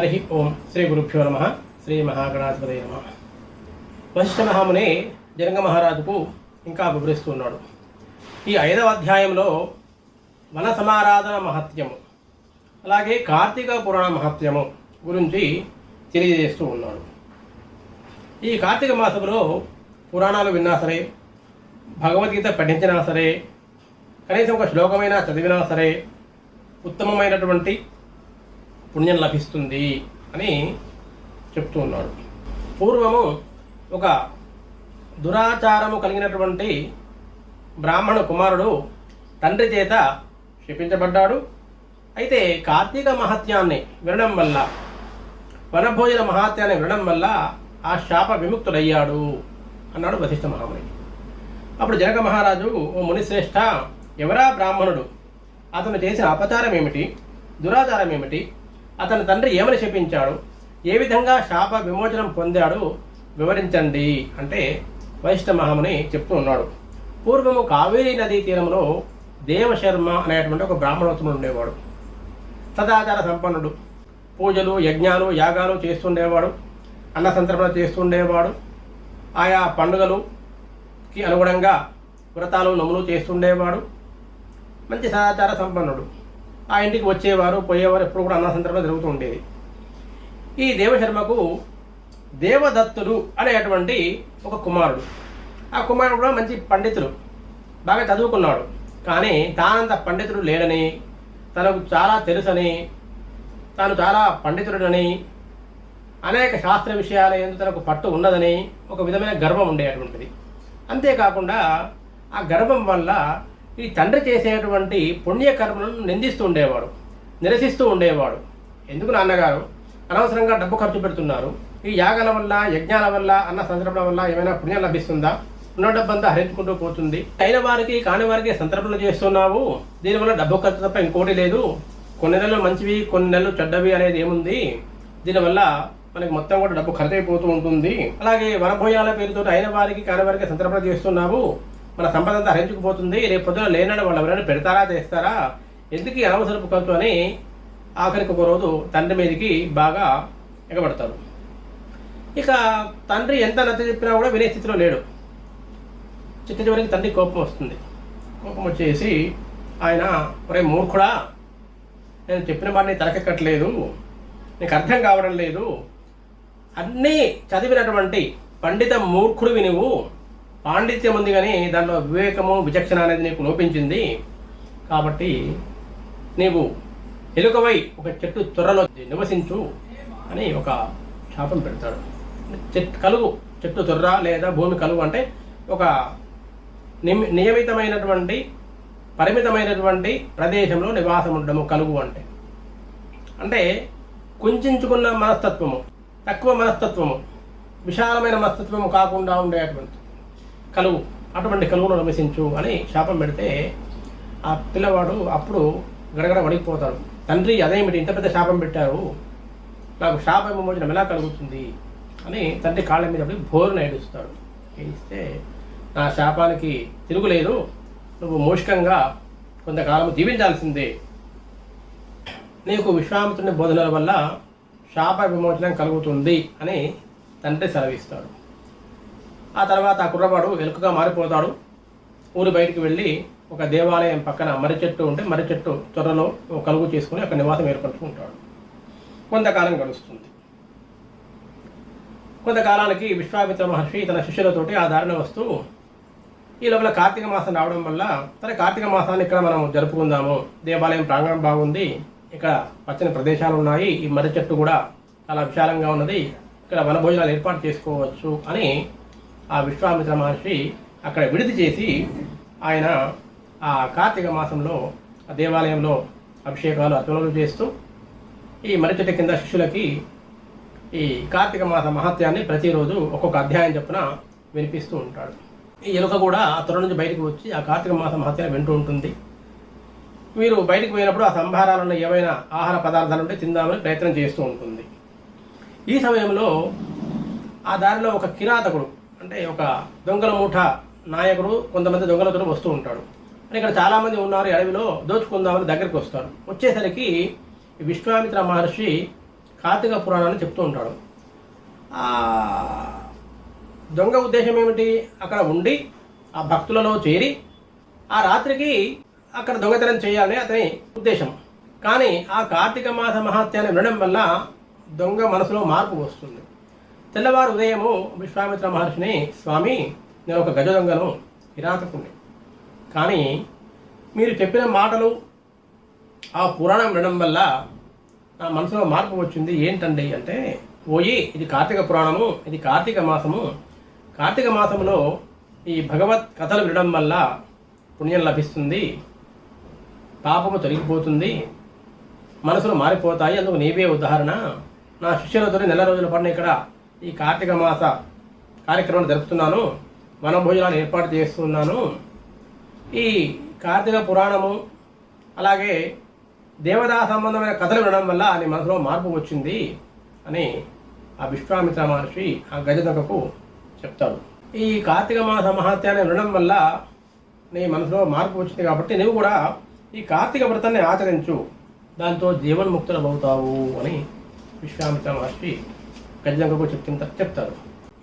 హరి ఓం శ్రీ గురుభ్యో నమ శ్రీ మహాగణాధిపతి నమ వశిష్ఠ మహాముని జనక మహారాజుకు ఇంకా వివరిస్తున్నాడు ఈ ఐదవ అధ్యాయంలో వన సమారాధన మహత్యము అలాగే కార్తీక పురాణ మహత్యము గురించి తెలియజేస్తూ ఉన్నాడు. ఈ కార్తీక మాసంలో పురాణాలు విన్నా సరే భగవద్గీత పఠించినా సరే కనీసం ఒక శ్లోకమైనా చదివినా సరే ఉత్తమమైనటువంటి పుణ్యం లభిస్తుంది అని చెప్తూ ఉన్నాడు. పూర్వము ఒక దురాచారము కలిగినటువంటి బ్రాహ్మణ కుమారుడు తండ్రి చేత శపించబడ్డాడు. అయితే కార్తీక మహత్యాన్ని వినడం వల్ల వనభోజన మహాత్యాన్ని వినడం వల్ల ఆ శాప విముక్తుడయ్యాడు అన్నాడు వశిష్ఠ మహాముని. అప్పుడు జనక మహారాజు ఓ మునిశ్రేష్ఠ ఎవరా బ్రాహ్మణుడు? అతను చేసిన అపచారం ఏమిటి దురాచారం ఏమిటి అతని తండ్రి ఏమని శపించాడు? ఏ విధంగా శాప విమోచనం పొందాడు? వివరించండి. అంటే వైష్ణ మహాముని చెప్తూ ఉన్నాడు. పూర్వము కావేరీ నదీ తీరంలో దేవశర్మ అనేటువంటి ఒక బ్రాహ్మణోత్తముడు ఉండేవాడు. సదాచార సంపన్నుడు. పూజలు యజ్ఞాలు యాగాలు చేస్తుండేవాడు. అన్న సంతర్పణ చేస్తుండేవాడు. ఆయా పండుగలుకి అనుగుణంగా వ్రతాలు నములు చేస్తుండేవాడు. మంచి సదాచార సంపన్నుడు. ఆ ఇంటికి వచ్చేవారు పోయేవారు ఎప్పుడు కూడా అన్న సందర్భం జరుగుతూ ఉండేది. ఈ దేవశర్మకు దేవదత్తుడు అనేటువంటి ఒక కుమారుడు. ఆ కుమారుడు కూడా మంచి పండితుడు బాగా చదువుకున్నాడు. కానీ తానంత పండితుడు లేడని తనకు చాలా తెలుసని తాను చాలా పండితుడని అనేక శాస్త్ర విషయాల ఎందు తనకు పట్టు ఉన్నదని ఒక విధమైన గర్వం ఉండేటువంటిది. అంతేకాకుండా ఆ గర్వం వల్ల ఈ తండ్రి చేసేటువంటి పుణ్యకర్మలను నిందిస్తూ ఉండేవాడు నిరసిస్తూ ఉండేవాడు. ఎందుకు నాన్నగారు? అనవసరంగా డబ్బు ఖర్చు పెడుతున్నారు. ఈ యాగాల వల్ల యజ్ఞాల వల్ల అన్న సందర్భం వల్ల ఏమైనా పుణ్యం లభిస్తుందా? ఉన్న డబ్బంతా హరించుకుంటూ పోతుంది. అయిన వారికి కాని వారికి సంతర్పణ చేస్తున్నావు? దీనివల్ల డబ్బు ఖర్చు తప్ప ఇంకోటి లేదు. కొన్ని నెలలు మంచివి కొన్ని నెలలు చెడ్డవి అనేది ఏముంది? దీనివల్ల మనకి మొత్తం కూడా డబ్బు ఖర్చు అయిపోతూ ఉంటుంది. అలాగే వనభోయాల పేరుతో అయిన వారికి కాని వారికి సంతర్పణ చేస్తున్నావు? మన సంపద అంతా హరించుకుపోతుంది. రేపు పొద్దున లేనని వాళ్ళు ఎవరైనా పెడతారా తెస్తారా? ఎందుకు అనవసరపు ఖర్చు అని ఆఖరికి ఒక రోజు తండ్రి మీదకి బాగా ఎగబడతారు. ఇక తండ్రి ఎంత నచ్చ చెప్పినా కూడా వినే స్థితిలో లేడు. చిట్ట చివరికి తండ్రి కోపం వస్తుంది. కోపం వచ్చేసి ఆయన ఒరే మూర్ఖుడా నేను చెప్పిన మాట నీ తలకెక్కట్లేదు. నీకు అర్థం కావడం లేదు. అన్నీ చదివినటువంటి పండిత మూర్ఖుడివి నువ్వు. పాండిత్యం ఉంది కానీ దానిలో వివేకము విచక్షణ అనేది నీకు లోపించింది. కాబట్టి నీవు ఎలుకవై ఒక చెట్టు త్వరలో నివసించు అని ఒక శాపం పెడతాడు. చెట్టు కలుగు చెట్టు తొర్ర లేదా భూమి కలుగు అంటే ఒక నియమితమైనటువంటి పరిమితమైనటువంటి ప్రదేశంలో నివాసం ఉండడము కలుగు అంటే. అంటే కుంచుకున్న మనస్తత్వము తక్కువ మనస్తత్వము విశాలమైన మనస్తత్వము కాకుండా ఉండేటువంటి కలువు. అటువంటి కలువును నివసించు అని శాపం పెడితే ఆ పిల్లవాడు అప్పుడు గడగడ వడికిపోతాడు తండ్రి అదేమిటి ఇంత పెద్ద శాపం పెట్టారు? నాకు శాప విమోచనం ఎలా కలుగుతుంది? అని తండ్రి కాళ్ళ మీద పడి భోరున ఏడుస్తాడు. ఏడిస్తే నా శాపానికి తిరుగులేదు నువ్వు మూషికంగా కొంతకాలం దీవించాల్సిందే నీకు విశ్వామిత్రుని బోధనల వల్ల శాప విమోచనం కలుగుతుంది అని తండ్రి సెలవిస్తాడు. ఆ తర్వాత ఆ కుర్రవాడు వెలుకగా మారిపోతాడు. ఊరు బయటికి వెళ్ళి ఒక దేవాలయం పక్కన మర్రి చెట్టు ఉంటే మర్రి చెట్టు త్వరలో ఒక కలుగు చేసుకుని అక్కడ నివాసం ఏర్పరచుకుంటాడు కొంతకాలం గడుస్తుంది. కొంతకాలానికి విశ్వామిత్ర మహర్షి తన శిష్యులతోటి ఆ దారిన వస్తూ ఈ లోపల కార్తీక మాసం రావడం వల్ల సరే కార్తీక మాసాన్ని ఇక్కడ మనం జరుపుకుందాము. దేవాలయం ప్రాంగణం బాగుంది. ఇక్కడ పచ్చని ప్రదేశాలు ఉన్నాయి. ఈ మర్రి చెట్టు కూడా చాలా విశాలంగా ఉన్నది. ఇక్కడ వనభోజనాలు ఏర్పాటు చేసుకోవచ్చు అని ఆ విశ్వామిత్ర మహర్షి అక్కడ విడిది చేసి ఆయన ఆ కార్తీక మాసంలో ఆ దేవాలయంలో అభిషేకాలు అర్చనలు చేస్తూ ఈ మర్రి కింద శిష్యులకి ఈ కార్తీక మాస మహత్యాన్ని ప్రతిరోజు ఒక్కొక్క అధ్యాయం చొప్పున వినిపిస్తూ ఉంటాడు. ఈ ఎలుక కూడా ఆ త్వర నుంచి బయటకు వచ్చి ఆ కార్తీక మాస మహత్యాన్ని వింటూ ఉంటుంది. మీరు బయటకు పోయినప్పుడు ఆ సంభారాలలో ఏవైనా ఆహార పదార్థాలు ఉంటే తిందామని ప్రయత్నం చేస్తూ ఉంటుంది. ఈ సమయంలో ఆ దారిలో ఒక కిరాతకుడు అంటే ఒక దొంగల మూఠ నాయకుడు కొంతమంది దొంగలతో వస్తూ ఉంటాడు. అని ఇక్కడ చాలామంది ఉన్నారు అడవిలో దోచుకుందామని దగ్గరికి వస్తారు. వచ్చేసరికి విశ్వామిత్ర మహర్షి కార్తీక పురాణాన్ని చెప్తూ ఉంటాడు. దొంగ ఉద్దేశం ఏమిటి? అక్కడ ఉండి ఆ భక్తులలో చేరి ఆ రాత్రికి అక్కడ దొంగతనం చేయాలని అతని ఉద్దేశం. కానీ ఆ కార్తీక మాస మహాత్యాన్ని వినడం వల్ల దొంగ మనసులో మార్పు వస్తుంది. తెల్లవారు ఉదయము విశ్వామిత్ర మహర్షిని స్వామి నేను ఒక గజ దొంగను కిరాతకుండి కానీ మీరు చెప్పిన మాటలు ఆ పురాణం వినడం వల్ల నా మనసులో మార్పు వచ్చింది. ఏంటండి అంటే ఓయి ఇది కార్తీక పురాణము ఇది కార్తీక మాసము. కార్తీక మాసంలో ఈ భగవత్ కథలు వినడం వల్ల పుణ్యం లభిస్తుంది పాపము తొలగిపోతుంది మనసులు మారిపోతాయి. అందుకు నీవే ఉదాహరణ. నా శిష్యులతో నెల రోజుల పాటు ఇక్కడ ఈ కార్తీక మాస కార్యక్రమం జరుపుతున్నాను. వనభోజనాలు ఏర్పాటు చేస్తున్నాను. ఈ కార్తీక పురాణము అలాగే దేవతా సంబంధమైన కథలు వినడం వల్ల నీ మనసులో మార్పు వచ్చింది అని ఆ విశ్వామిత్ర మహర్షి ఆ గజదకకు చెప్తాడు. ఈ కార్తీక మాస మహాత్యాన్ని వినడం వల్ల నీ మనసులో మార్పు వచ్చింది కాబట్టి నువ్వు కూడా ఈ కార్తీక వ్రతాన్ని ఆచరించు. దాంతో జీవన్ముక్తులవుతావు అని విశ్వామిత్ర మహర్షి గజదొంగకు చెప్తుంట చెప్తారు.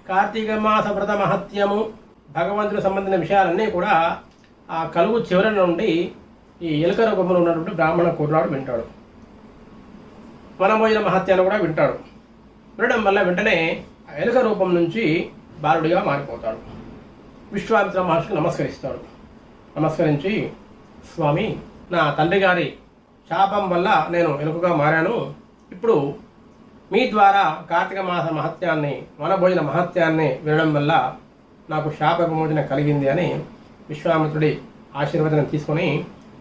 కార్తీక మాస వ్రత మహత్యము భగవంతుడికి సంబంధించిన విషయాలన్నీ కూడా ఆ కలుగు చివరి నుండి ఈ ఎలుక రూపంలో ఉన్నటువంటి బ్రాహ్మణ కుర్రాడు వింటాడు. వనమోయిన మహత్యాన్ని కూడా వింటాడు. వినడం వల్ల వెంటనే ఆ ఎలుక రూపం నుంచి బాలుడిగా మారిపోతాడు. విశ్వామిత్ర మహర్షికి నమస్కరిస్తాడు. నమస్కరించి స్వామి నా తండ్రి గారి శాపం వల్ల నేను ఎలుకగా మారాను. ఇప్పుడు మీ ద్వారా కార్తీక మాస మహత్యాన్ని వనభోజన మహత్యాన్ని వినడం వల్ల నాకు శాప విమోచన కలిగింది అని విశ్వామిత్రుడి ఆశీర్వచనం తీసుకొని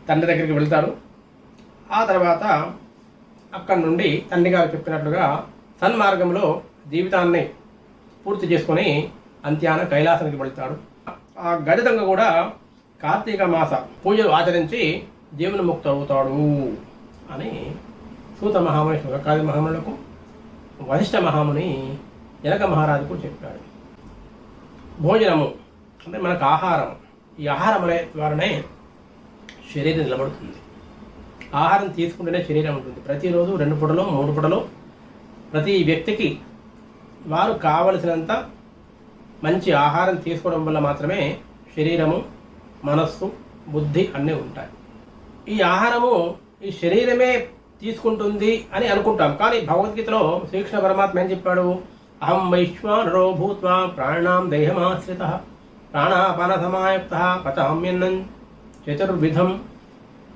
తండ్రి దగ్గరికి వెళ్తాడు. ఆ తర్వాత అక్కడి నుండి తండ్రి గారు చెప్పినట్లుగా సన్మార్గంలో జీవితాన్ని పూర్తి చేసుకొని అంత్యాన కైలాసానికి వెళ్తాడు. ఆ గడితంగా కూడా కార్తీక మాస పూజలు ఆచరించి జీవనముక్త అవుతాడు అని సూత మహాముని శుభకాది మహామునులకు వశిష్ఠ మహాముని జనక మహారాజుకు చెప్పాడు. భోజనము అంటే మనకు ఆహారం ఈ ఆహారం అనే ద్వారానే శరీరం నిలబడుతుంది. ఆహారం తీసుకుంటేనే శరీరం ఉంటుంది. ప్రతిరోజు రెండు పూటలు మూడు పూటలు ప్రతి వ్యక్తికి వారు కావలసినంత మంచి ఆహారం తీసుకోవడం వల్ల మాత్రమే శరీరము మనస్సు బుద్ధి అన్నీ ఉంటాయి. ఈ ఆహారము ఈ శరీరమే తీసుకుంటుంది అని అనుకుంటాం. కానీ భగవద్గీతలో శ్రీకృష్ణ పరమాత్మ ఏం చెప్పాడు? అహం వైశ్వానరో భూత్వా ప్రాణాం దేహమాశ్రిత ప్రాణాపాన సమాయుక్త పచహమ్యన్నం చతుర్విధం.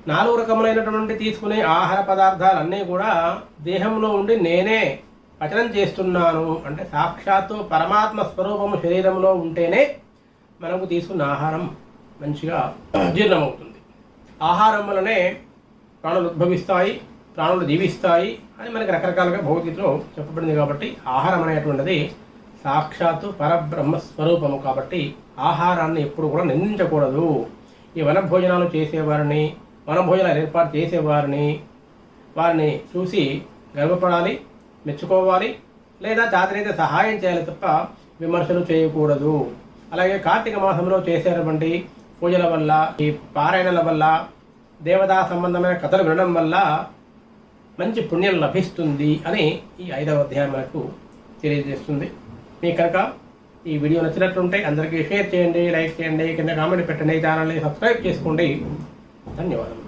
నాలుగు రకములైనటువంటి తీసుకునే ఆహార పదార్థాలన్నీ కూడా దేహంలో ఉండి నేనే పచనం చేస్తున్నాను. అంటే సాక్షాత్తు పరమాత్మ స్వరూపము శరీరంలో ఉంటేనే మనకు తీసుకున్న ఆహారం మంచిగా జీర్ణమవుతుంది. ఆహారం వలనే ప్రాణులు ఉద్భవిస్తాయి. ప్రాణులు జీవిస్తాయి అని మనకి రకరకాలుగా భగవద్గీతలో చెప్పబడింది కాబట్టి ఆహారం అనేటువంటిది సాక్షాత్తు పరబ్రహ్మ స్వరూపము కాబట్టి ఆహారాన్ని ఎప్పుడు కూడా నిందించకూడదు. ఈ వన భోజనాలు చేసేవారిని వన భోజనాలు ఏర్పాటు చేసేవారిని వారిని చూసి గర్వపడాలి మెచ్చుకోవాలి లేదా చాతనైతే సహాయం చేయాలి తప్ప విమర్శలు చేయకూడదు. అలాగే కార్తీక మాసంలో చేసేటువంటి పూజల వల్ల ఈ పారాయణల వల్ల దేవతా సంబంధమైన కథలు వినడం వల్ల మంచి పుణ్యం లభిస్తుంది అని ఈ ఐదవ అధ్యాయం మనకు తెలియజేస్తుంది. మీకు కనుక ఈ వీడియో నచ్చినట్లుంటే అందరికీ షేర్ చేయండి లైక్ చేయండి కింద కామెంట్ పెట్టండి ఛానల్ని సబ్స్క్రైబ్ చేసుకోండి. ధన్యవాదాలు